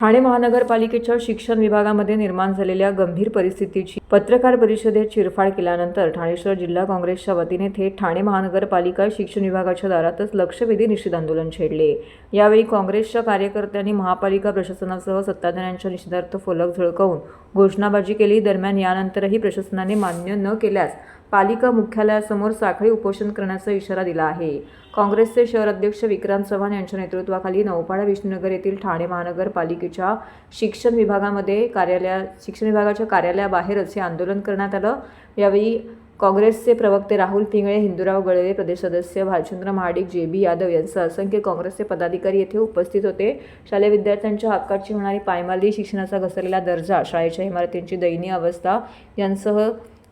ठाणे महानगरपालिकेच्या शिक्षण विभागामध्ये निर्माण झालेल्या गंभीर परिस्थितीची पत्रकार परिषदेत चिरफाड केल्यानंतर ठाणे शहर जिल्हा काँग्रेसच्या वतीने थेट ठाणे महानगरपालिका शिक्षण विभागाच्या दारातच लक्षवेधी निषेध आंदोलन छेडले. यावेळी काँग्रेसच्या कार्यकर्त्यांनी महापालिका प्रशासनासह सत्ताधाऱ्यांच्या निषेधार्थ फलक झळकवून घोषणाबाजी केली. दरम्यान यानंतरही प्रशासनाने मान्य न केल्यास पालिका मुख्यालयासमोर साखळी उपोषण करण्याचा इशारा दिला आहे. काँग्रेसचे शहर अध्यक्ष विक्रांत चव्हाण यांच्या नेतृत्वाखाली नौपाडा विष्णुनगर येथील ठाणे महानगरपालिकेच्या शिक्षण विभागामध्ये कार्यालया शिक्षण विभागाच्या कार्यालयाबाहेरच हे आंदोलन करण्यात आलं. यावेळी काँग्रेसचे प्रवक्ते राहुल पिंगळे हिंदूराव गळवे प्रदेश सदस्य भालचंद्र महाडिक जे बी यादव यांसह असंख्य काँग्रेसचे पदाधिकारी येथे उपस्थित होते. शालेय विद्यार्थ्यांच्या हक्काची होणारी पायमाली शिक्षणाचा घसरलेला दर्जा शाळेच्या इमारतींची दयनीय अवस्था यांसह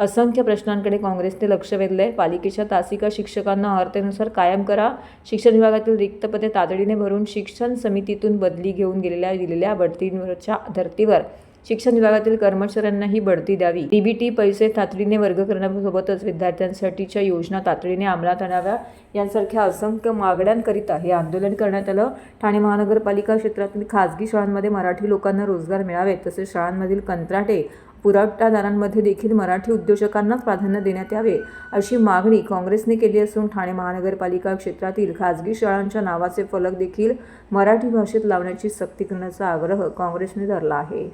असंख्य प्रश्नांकडे काँग्रेसने लक्ष वेधले पालिकेच्या तासिका शिक्षकांना अर्थेनुसार कायम करा. शिक्षण विभागातील रिक्त पदे तातडीने भरून शिक्षण समितीतून बदली घेऊन गेलेल्या दिलेल्या बढतींवरच्या धर्तीवर शिक्षण विभागातील कर्मचाऱ्यांनाही बढती द्यावी. डीबीटी पैसे तातडीने वर्ग करण्यासोबतच विद्यार्थ्यांसाठीच्या योजना तातडीने अंमलात आणाव्या. यांसारख्या असंख्य मागण्यांकरिता हे आंदोलन करण्यात आलं. ठाणे महानगरपालिका क्षेत्रातील खाजगी शाळांमध्ये मराठी लोकांना रोजगार मिळावे तसेच शाळांमधील कंत्राटे पुरवठादारांमध्ये देखील मराठी उद्योजकांनाच प्राधान्य देण्यात यावे अशी मागणी काँग्रेसने केली असून ठाणे महानगरपालिका क्षेत्रातील खाजगी शाळांच्या नावाचे फलक देखील मराठी भाषेत लावण्याची सक्ती करण्याचा आग्रह काँग्रेसने धरला आहे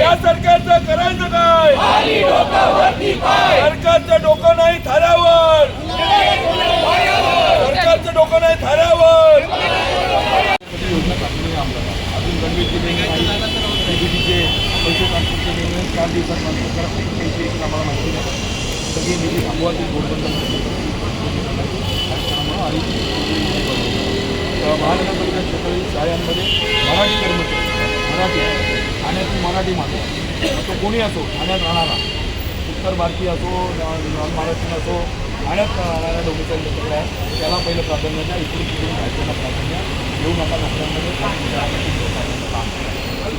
या सरकारचं करायचं काय सरकारचं डोकं नाही थाऱ्यावर सरकारचं डोकं नाही थाऱ्यावर योजना टाकली आम्हाला अजून गणवेश दिले नाही डीबीटीचे पैसे ट्रान्सफर केले नाही चार दिवसात ट्रान्सफर करा कुठे पैसे आम्हाला माहिती नाही. सगळी निधी थांबवायची गोडबंद त्यामुळं आणि तर महानगरपालिका क्षेत्रातील शाळांमध्ये मराठी कर्मचारी मराठी ठाण्यातील मराठी माणूस तो कोणी असो ठाण्यात राहणारा उत्तर भारतीय असो नॉन महाराष्ट्रीयन असो ठाण्यात राहणाऱ्या डोमेसाईल लोकांकडे आहे त्याला पहिलं प्राधान्य द्या इकडे तिकडून राहायचं प्राधान्य देऊ नका नसल्यामध्ये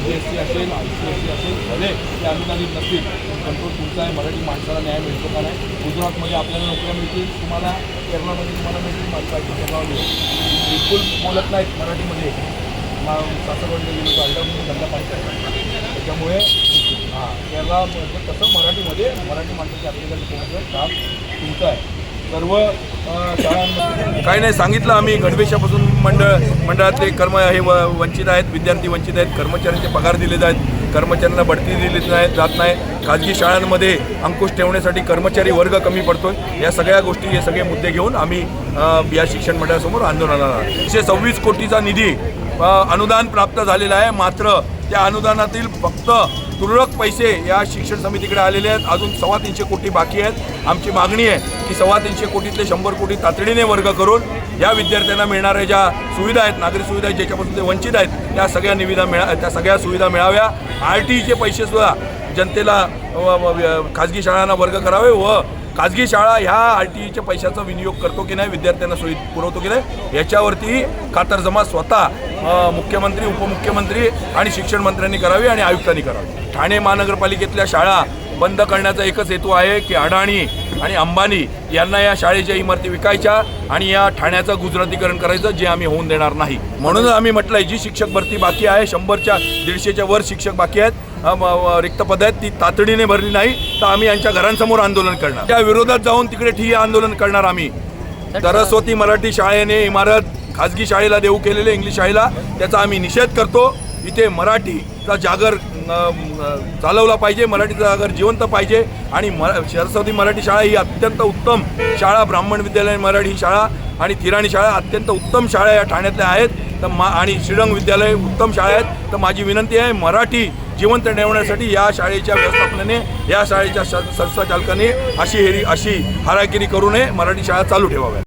सी एस सी असेल आय सी एस सी असेल भले ते अनुदानित नसतील कंट्रोल तुमचा आहे मराठी माणसाला न्याय मिळतो का नाही? गुजरातमध्ये आपल्याला नोकऱ्या मिळतील तुम्हाला केरळामध्ये तुम्हाला मिळतील माझ्या केरळावर बिलकुल बोलत नाहीत मराठीमध्ये. सासरवडले गेलो गार्डन धंदा पाहिजे त्याच्यामुळे हां केरळामध्ये कसं मराठीमध्ये मराठी माणसाची आपल्याकडे काम तुमचं आहे. सर्व शाळांमध्ये काही नाही सांगितलं आम्ही गणवेशापासून मंडळ मंडळातले कर्म हे व वंचित आहेत विद्यार्थी वंचित आहेत कर्मचाऱ्यांचे पगार दिले आहेत कर्मचाऱ्यांना बढती दिली नाही जात नाही. खाजगी शाळांमध्ये अंकुश ठेवण्यासाठी कर्मचारी वर्ग कमी पडतोय. या सगळ्या गोष्टी हे सगळे मुद्दे घेऊन आम्ही या शिक्षण मंडळासमोर आंदोलनाला एकशे सव्वीस कोटीचा निधी अनुदान प्राप्त झालेला आहे. मात्र त्या अनुदानातील फक्त तुरळक पैसे या शिक्षण समितीकडे आलेले आहेत. अजून सव्वा तीनशे कोटी बाकी आहेत. आमची मागणी आहे की सव्वा तीनशे कोटीतले शंभर कोटी तातडीने वर्ग करून या विद्यार्थ्यांना मिळणाऱ्या ज्या सुविधा आहेत नागरी सुविधा आहेत ज्याच्यापासून ते वंचित आहेत त्या सगळ्या निविदा मिळा त्या सगळ्या सुविधा मिळाव्या. आर टीचे पैसेसुद्धा जनतेला खाजगी शाळांना वर्ग करावे व खाजगी शाळा ह्या आर टी ईच्या पैशाचा विनियोग करतो की नाही विद्यार्थ्यांना सोयी पुरवतो की नाही याच्यावरती खातरजमा स्वतः मुख्यमंत्री उपमुख्यमंत्री आणि शिक्षण मंत्र्यांनी करावी आणि आयुक्तांनी करावी. ठाणे महानगरपालिकेतल्या शाळा बंद करण्याचा एकच हेतू आहे की अडाणी आणि अंबानी यांना या शाळेच्या इमारती विकायच्या आणि या ठाण्याचं गुजरातीकरण करायचं जे आम्ही होऊन देणार नाही. म्हणूनच आम्ही म्हटलंय जी शिक्षक भरती बाकी आहे शंभरच्या दीडशेच्या वर शिक्षक बाकी आहेत रिक्त पद आहेत ती तातडीने भरली नाही तर आम्ही यांच्या घरांसमोर आंदोलन करणार. त्या विरोधात जाऊन तिकडे ठिय्या आंदोलन करणार आम्ही. सरस्वती मराठी शाळेने इमारत खाजगी शाळेला देऊ केलेले इंग्लिश शाळेला त्याचा आम्ही निषेध करतो. इथे मराठीचा जागर चालवला पाहिजे. मराठीचा अगर जिवंत पाहिजे. आणि म सरस्वती मराठी शाळा ही अत्यंत उत्तम शाळा. ब्राह्मण विद्यालय मराठी शाळा आणि थिराणी शाळा अत्यंत उत्तम शाळा या ठाण्यातल्या आहेत. तर मा आणि श्रीरंग विद्यालय उत्तम शाळा आहेत. तर माझी विनंती आहे मराठी जिवंत ठेवण्यासाठी या शाळेच्या व्यवस्थापनाने या शाळेच्या संस्थाचालकाने अशी हेरी अशी हारागिरी करू नये. मराठी शाळा चालू ठेवाव्या.